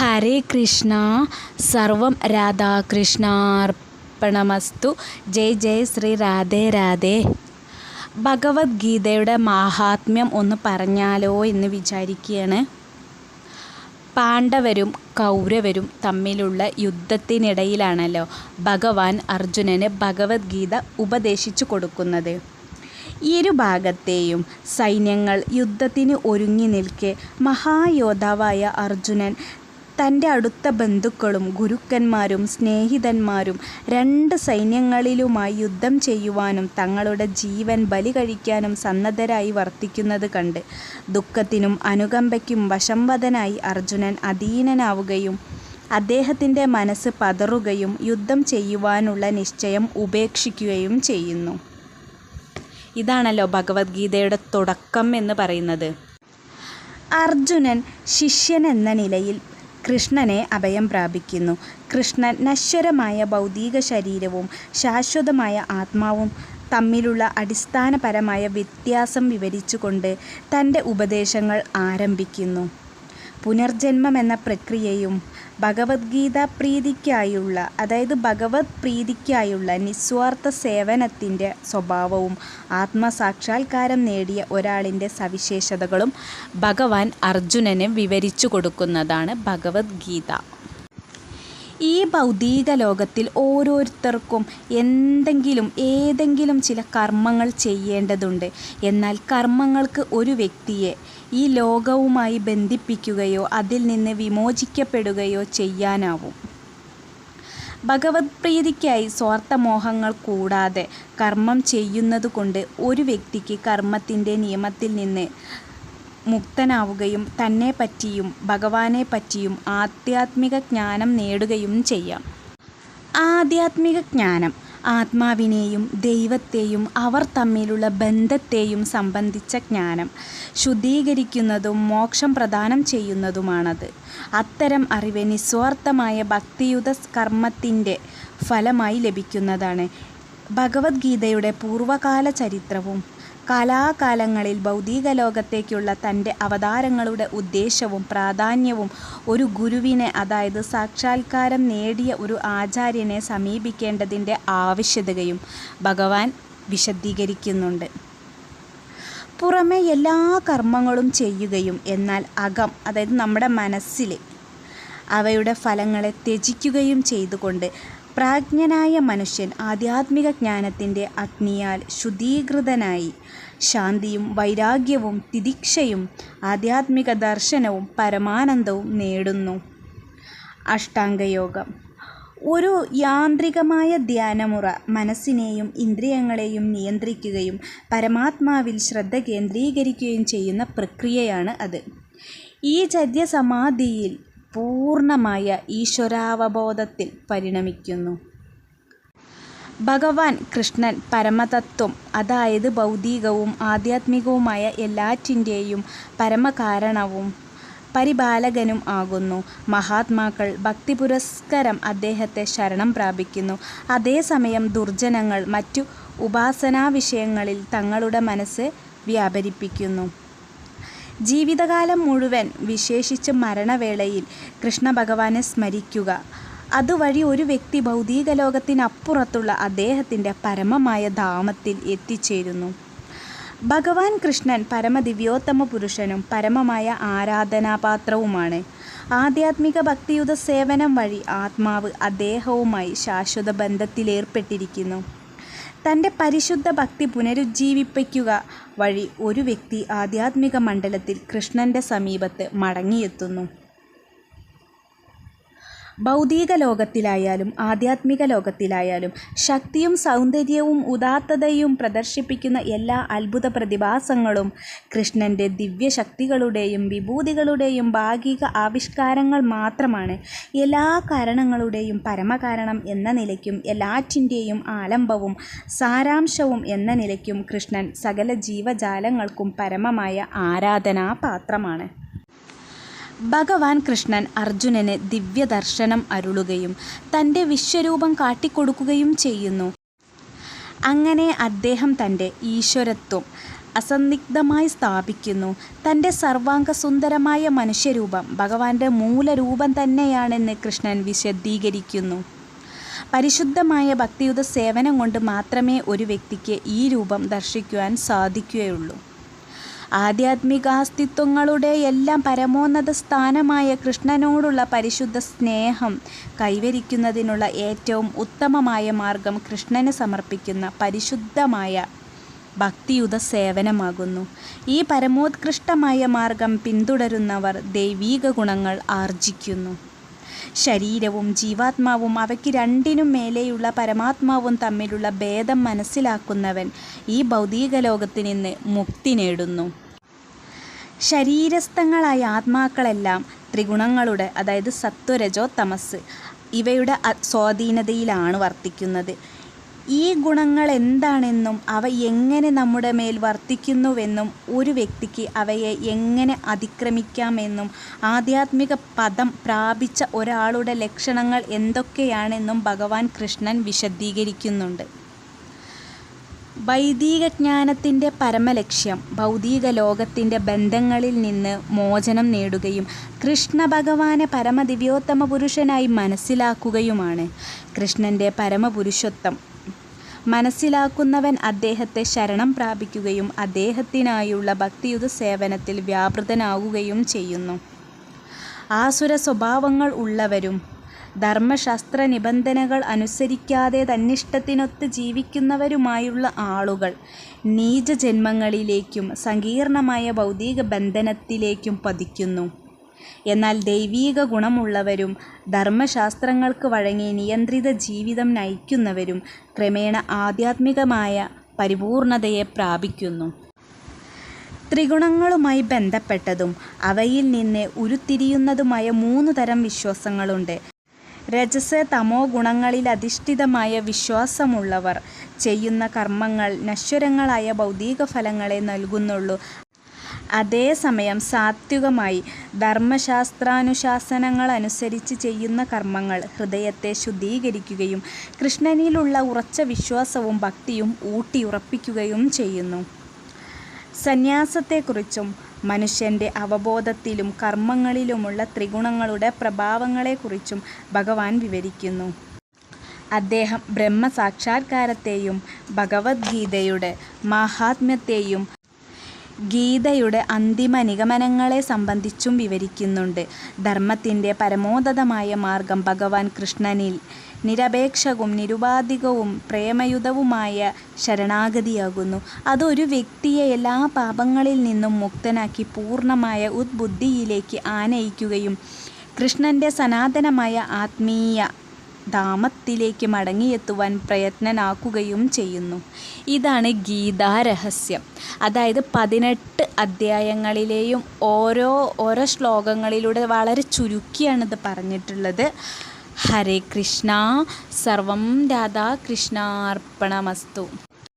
ഹരേ കൃഷ്ണ സർവം രാധാകൃഷ്ണാർപ്പണമസ്തു. ജയ് ജയ് ശ്രീ രാധേ രാധേ. ഭഗവത്ഗീതയുടെ മാഹാത്മ്യം ഒന്ന് പറഞ്ഞാലോ എന്ന് വിചാരിക്കുകയാണ് പാണ്ഡവരും കൗരവരും തമ്മിലുള്ള യുദ്ധത്തിനിടയിലാണല്ലോ ഭഗവാൻ അർജുനന് ഭഗവത്ഗീത ഉപദേശിച്ചു കൊടുക്കുന്നത്. ഇരു ഭാഗത്തെയും സൈന്യങ്ങൾ യുദ്ധത്തിന് ഒരുങ്ങി നിൽക്കെ മഹായോദ്ധാവായ അർജുനൻ തന്റെ അടുത്ത ബന്ധുക്കളും ഗുരുക്കന്മാരും സ്നേഹിതന്മാരും രണ്ട് സൈന്യങ്ങളിലുമായി യുദ്ധം ചെയ്യുവാനും തങ്ങളുടെ ജീവൻ ബലി കഴിക്കാനും സന്നദ്ധരായി വർത്തിക്കുന്നത് കണ്ട് ദുഃഖത്തിനും അനുകമ്പയ്ക്കും വശംവദനായി അർജുനൻ അധീനനാവുകയും അദ്ദേഹത്തിന്റെ മനസ്സ് പതറുകയും യുദ്ധം ചെയ്യുവാനുള്ള നിശ്ചയം ഉപേക്ഷിക്കുകയും ചെയ്യുന്നു. ഇതാണല്ലോ ഭഗവത്ഗീതയുടെ തുടക്കം എന്ന് പറയുന്നത്. അർജുനൻ ശിഷ്യൻ എന്ന നിലയിൽ കൃഷ്ണനെ അഭയം പ്രാപിക്കുന്നു. കൃഷ്ണൻ നശ്വരമായ ഭൗതിക ശരീരവും ശാശ്വതമായ ആത്മാവും തമ്മിലുള്ള അടിസ്ഥാനപരമായ വ്യത്യാസം വിവരിച്ചുകൊണ്ട് തന്റെ ഉപദേശങ്ങൾ ആരംഭിക്കുന്നു. പുനർജന്മം എന്ന പ്രക്രിയയും ഭഗവത്ഗീത പ്രീതിക്കായുള്ള അതായത് ഭഗവത് പ്രീതിക്കായുള്ള നിസ്വാർത്ഥ സേവനത്തിന്റെ സ്വഭാവവും ആത്മസാക്ഷാത്കാരം നേടിയ ഒരാളിന്റെ സവിശേഷതകളും ഭഗവാൻ അർജുനന് വിവരിച്ചു കൊടുക്കുന്നതാണ് ഭഗവത്ഗീത. ഈ ഭൗതിക ലോകത്തിൽ ഓരോരുത്തർക്കും എന്തെങ്കിലും ഏതെങ്കിലും ചില കർമ്മങ്ങൾ ചെയ്യേണ്ടതുണ്ട്. എന്നാൽ കർമ്മങ്ങൾക്ക് ഒരു വ്യക്തിയെ ഈ ലോകവുമായി ബന്ധിപ്പിക്കുകയോ അതിൽ നിന്ന് വിമോചിക്കപ്പെടുകയോ ചെയ്യാനാവും. ഭഗവത് പ്രീതിക്കായി സ്വാർത്ഥമോഹങ്ങൾ കൂടാതെ കർമ്മം ചെയ്യുന്നതുകൊണ്ട് ഒരു വ്യക്തിക്ക് കർമ്മത്തിന്റെ നിയമത്തിൽ നിന്ന് മുക്തനാവുകയും തന്നെ പറ്റിയും ഭഗവാനെ പറ്റിയും ആധ്യാത്മിക ജ്ഞാനം നേടുകയും ചെയ്യാം. ആധ്യാത്മിക ജ്ഞാനം ആത്മാവിനെയും ദൈവത്തെയും അവർ തമ്മിലുള്ള ബന്ധത്തെയും സംബന്ധിച്ച ജ്ഞാനം. ശുദ്ധീകരിക്കുന്നതും മോക്ഷം പ്രദാനം ചെയ്യുന്നതുമാണത്. അത്തരം അറിവ് നിസ്വാർത്ഥമായ ഭക്തിയുത കർമ്മത്തിന്റെ ഫലമായി ലഭിക്കുന്നതാണ്. ഭഗവത്ഗീതയുടെ പൂർവകാല ചരിത്രവും കാലാകാലങ്ങളിൽ ഭൗതിക ലോകത്തേക്കുള്ള തന്റെ അവതാരങ്ങളുടെ ഉദ്ദേശവും പ്രാധാന്യവും ഒരു ഗുരുവിനെ അതായത് സാക്ഷാത്കാരം നേടിയ ഒരു ആചാര്യനെ സമീപിക്കേണ്ടതിന്റെ ആവശ്യതയും ഭഗവാൻ വിശദീകരിക്കുന്നുണ്ട്. പുറമെ എല്ലാ കർമ്മങ്ങളും ചെയ്യുകയും എന്നാൽ അകം അതായത് നമ്മുടെ മനസ്സിൽ അവയുടെ ഫലങ്ങളെ ത്യജിക്കുകയും ചെയ്തുകൊണ്ട് പ്രാജ്ഞനായ മനുഷ്യൻ ആധ്യാത്മിക ജ്ഞാനത്തിന്റെ അഗ്നിയാൽ ശുദ്ധീകൃതനായി. ശാന്തിയും വൈരാഗ്യവും തിദിക്ഷയും ആധ്യാത്മിക ദർശനവും പരമാനന്ദവും നേടുന്നു. അഷ്ടാംഗയോഗം. ഒരു യാന്ത്രികമായ ധ്യാനമുറ മനസ്സിനെയും ഇന്ദ്രിയങ്ങളെയും നിയന്ത്രിക്കുകയും പരമാത്മാവിൽ ശ്രദ്ധ കേന്ദ്രീകരിക്കുകയും ചെയ്യുന്ന പ്രക്രിയയാണ് അത്. ഈ ചര്യസമാധിയിൽ പൂർണമായ ഈശ്വരാവബോധത്തിൽ പരിണമിക്കുന്നു. ഭഗവാൻ കൃഷ്ണൻ പരമതത്വം അതായത് ഭൗതികവും ആധ്യാത്മികവുമായ എല്ലാറ്റിന്റെയും പരമകാരണവും പരിപാലകനും ആകുന്നു. മഹാത്മാക്കൾ ഭക്തിപുരസ്കരം അദ്ദേഹത്തെ ശരണം പ്രാപിക്കുന്നു. അതേസമയം ദുർജനങ്ങൾ മറ്റു ഉപാസനാ വിഷയങ്ങളിൽ തങ്ങളുടെ മനസ്സ് വ്യാപരിപ്പിക്കുന്നു. ജീവിതകാലം മുഴുവൻ വിശേഷിച്ച് മരണവേളയിൽ കൃഷ്ണഭഗവാനെ സ്മരിക്കുക. അതുവഴി ഒരു വ്യക്തി ഭൗതിക ലോകത്തിനപ്പുറത്തുള്ള അദ്ദേഹത്തിന്റെ പരമമായ ധാമത്തിൽ എത്തിച്ചേരുന്നു. ഭഗവാൻ കൃഷ്ണൻ പരമദിവ്യോത്തമ പുരുഷനും പരമമായ ആരാധനാപാത്രവുമാണ്. ആധ്യാത്മിക ഭക്തിയുത സേവനം വഴി ആത്മാവ് അദ്ദേഹവുമായി ശാശ്വത ബന്ധത്തിലേർപ്പെട്ടിരിക്കുന്നു. തന്റെ പരിശുദ്ധ ഭക്തി പുനരുജ്ജീവിപ്പിക്കുക വഴി ഒരു വ്യക്തി ആധ്യാത്മിക മണ്ഡലത്തിൽ കൃഷ്ണന്റെ സമീപത്ത് മടങ്ങിയെത്തുന്നു. ഭൗതിക ലോകത്തിലായാലും ആധ്യാത്മിക ലോകത്തിലായാലും ശക്തിയും സൗന്ദര്യവും ഉദാത്തതയും പ്രദർശിപ്പിക്കുന്ന എല്ലാ അത്ഭുത പ്രതിഭാസങ്ങളും കൃഷ്ണന്റെ ദിവ്യശക്തികളുടെയും വിഭൂതികളുടെയും ഭാഗിക ആവിഷ്കാരങ്ങൾ മാത്രമാണ്. എല്ലാ കാരണങ്ങളുടെയും പരമകാരണം എന്ന നിലയ്ക്കും എല്ലാറ്റിന്റെയും ആലംബവും സാരാംശവും എന്ന നിലയ്ക്കും കൃഷ്ണൻ സകല ജീവജാലങ്ങൾക്കും പരമമായ ആരാധനാപാത്രമാണ്. ഭഗവാൻ കൃഷ്ണൻ അർജുനന് ദിവ്യദർശനം അരുളുകയും തന്റെ വിശ്വരൂപം കാട്ടിക്കൊടുക്കുകയും ചെയ്യുന്നു. അങ്ങനെ അദ്ദേഹം തന്റെ ഈശ്വരത്വം അസന്നിഗ്ധമായി സ്ഥാപിക്കുന്നു. തന്റെ സർവാംഗസുന്ദരമായ മനുഷ്യരൂപം ഭഗവാന്റെ മൂലരൂപം തന്നെയാണെന്ന് കൃഷ്ണൻ വിശദീകരിക്കുന്നു. പരിശുദ്ധമായ ഭക്തിയുത സേവനം കൊണ്ട് മാത്രമേ ഒരു വ്യക്തിക്ക് ഈ രൂപം ദർശിക്കുവാൻ സാധിക്കുകയുള്ളൂ. ആധ്യാത്മികാസ്തിത്വങ്ങളുടെ എല്ലാം പരമോന്നത സ്ഥാനമായ കൃഷ്ണനോടുള്ള പരിശുദ്ധ സ്നേഹം കൈവരിക്കുന്നതിനുള്ള ഏറ്റവും ഉത്തമമായ മാർഗം കൃഷ്ണന് സമർപ്പിക്കുന്ന പരിശുദ്ധമായ ഭക്തിയുത സേവനമാകുന്നു. ഈ പരമോത്കൃഷ്ടമായ മാർഗം പിന്തുടരുന്നവർ ദൈവീക ഗുണങ്ങൾ ആർജിക്കുന്നു. ശരീരവും ജീവാത്മാവും അവയ്ക്ക് രണ്ടിനും മേലെയുള്ള പരമാത്മാവും തമ്മിലുള്ള ഭേദം മനസ്സിലാക്കുന്നവൻ ഈ ഭൗതിക ലോകത്തിൽ നിന്ന് മുക്തി നേടുന്നു. ശരീരസ്ഥങ്ങളായ ആത്മാക്കളെല്ലാം ത്രിഗുണങ്ങളുടെ അതായത് സത്വരജോ തമസ് ഇവയുടെ സ്വാധീനതയിലാണ് വർത്തിക്കുന്നത്. ഈ ഗുണങ്ങൾ എന്താണെന്നും അവ എങ്ങനെ നമ്മുടെ മേൽ വർത്തിക്കുന്നുവെന്നും ഒരു വ്യക്തിക്ക് അവയെ എങ്ങനെ അതിക്രമിക്കാമെന്നും ആധ്യാത്മിക പദം പ്രാപിച്ച ഒരാളുടെ ലക്ഷണങ്ങൾ എന്തൊക്കെയാണെന്നും ഭഗവാൻ കൃഷ്ണൻ വിശദീകരിക്കുന്നുണ്ട്. വൈദിക ജ്ഞാനത്തിന്റെ പരമലക്ഷ്യം ഭൗതിക ലോകത്തിന്റെ ബന്ധങ്ങളിൽ നിന്ന് മോചനം നേടുകയും കൃഷ്ണ ഭഗവാനെ പരമദിവ്യോത്തമ പുരുഷനായി മനസ്സിലാക്കുകയുമാണ്. കൃഷ്ണന്റെ പരമപുരുഷത്വം മനസ്സിലാക്കുന്നവൻ അദ്ദേഹത്തെ ശരണം പ്രാപിക്കുകയും അദ്ദേഹത്തിനായുള്ള ഭക്തിയുത സേവനത്തിൽ വ്യാപൃതനാകുകയും ചെയ്യുന്നു. ആസുര സ്വഭാവങ്ങൾ ഉള്ളവരും ധർമ്മശാസ്ത്ര നിബന്ധനകൾ അനുസരിക്കാതെ തന്നിഷ്ടത്തിനൊത്ത് ജീവിക്കുന്നവരുമായുള്ള ആളുകൾ നീചജന്മങ്ങളിലേക്കും സങ്കീർണമായ ഭൗതിക ബന്ധനത്തിലേക്കും പതിക്കുന്നു. എന്നാൽ ദൈവീക ഗുണമുള്ളവരും ധർമ്മശാസ്ത്രങ്ങൾക്ക് വഴങ്ങി നിയന്ത്രിത ജീവിതം നയിക്കുന്നവരും ക്രമേണ ആധ്യാത്മികമായ പരിപൂർണതയെ പ്രാപിക്കുന്നു. ത്രിഗുണങ്ങളുമായി ബന്ധപ്പെട്ടതും അവയിൽ നിന്ന് ഉരുത്തിരിയുന്നതുമായ മൂന്ന് തരം വിശ്വാസങ്ങളുണ്ട്. രജസ തമോ ഗുണങ്ങളിൽ അധിഷ്ഠിതമായ വിശ്വാസമുള്ളവർ ചെയ്യുന്ന കർമ്മങ്ങൾ നശ്വരങ്ങളായ ഭൗതിക ഫലങ്ങളെ നൽകുന്നുള്ളൂ. അതേസമയം സാത്വികമായി ധർമ്മശാസ്ത്രാനുശാസനങ്ങൾ അനുസരിച്ച് ചെയ്യുന്ന കർമ്മങ്ങൾ ഹൃദയത്തെ ശുദ്ധീകരിക്കുകയും കൃഷ്ണനിലുള്ള ഉറച്ച വിശ്വാസവും ഭക്തിയും ഊട്ടിയുറപ്പിക്കുകയും ചെയ്യുന്നു. സന്യാസത്തെക്കുറിച്ചും മനുഷ്യന്റെ അവബോധത്തിലും കർമ്മങ്ങളിലുമുള്ള ത്രിഗുണങ്ങളുടെ പ്രഭാവങ്ങളെക്കുറിച്ചും ഭഗവാൻ വിവരിക്കുന്നു. അദ്ദേഹം ബ്രഹ്മസാക്ഷാത്കാരത്തെയും ഭഗവത്ഗീതയുടെ മാഹാത്മ്യത്തെയും ഗീതയുടെ അന്തിമ നിഗമനങ്ങളെ സംബന്ധിച്ചും വിവരിക്കുന്നുണ്ട്. ധർമ്മത്തിന്റെ പരമോന്നതമായ മാർഗം ഭഗവാൻ കൃഷ്ണനിൽ നിരപേക്ഷവും നിരുപാധികവും പ്രേമയുതവുമായ ശരണാഗതിയാകുന്നു. അതൊരു വ്യക്തിയെ എല്ലാ പാപങ്ങളിൽ നിന്നും മുക്തനാക്കി പൂർണമായ ഉദ്ബുദ്ധിയിലേക്ക് ആനയിക്കുകയും കൃഷ്ണന്റെ സനാതനമായ ആത്മീയ ധാമത്തിലേക്ക് മടങ്ങിയെത്തുവാൻ പ്രയത്നനാക്കുകയും ചെയ്യുന്നു. ഇതാണ് ഗീതാരഹസ്യം. അതായത് പതിനെട്ട് അധ്യായങ്ങളിലെയും ഓരോ ഓരോ ശ്ലോകങ്ങളിലൂടെ വളരെ ചുരുക്കിയാണ് ഇത് പറഞ്ഞിട്ടുള്ളത്. ഹരേ കൃഷ്ണ സർവം രാധാകൃഷ്ണാർപ്പണമസ്തു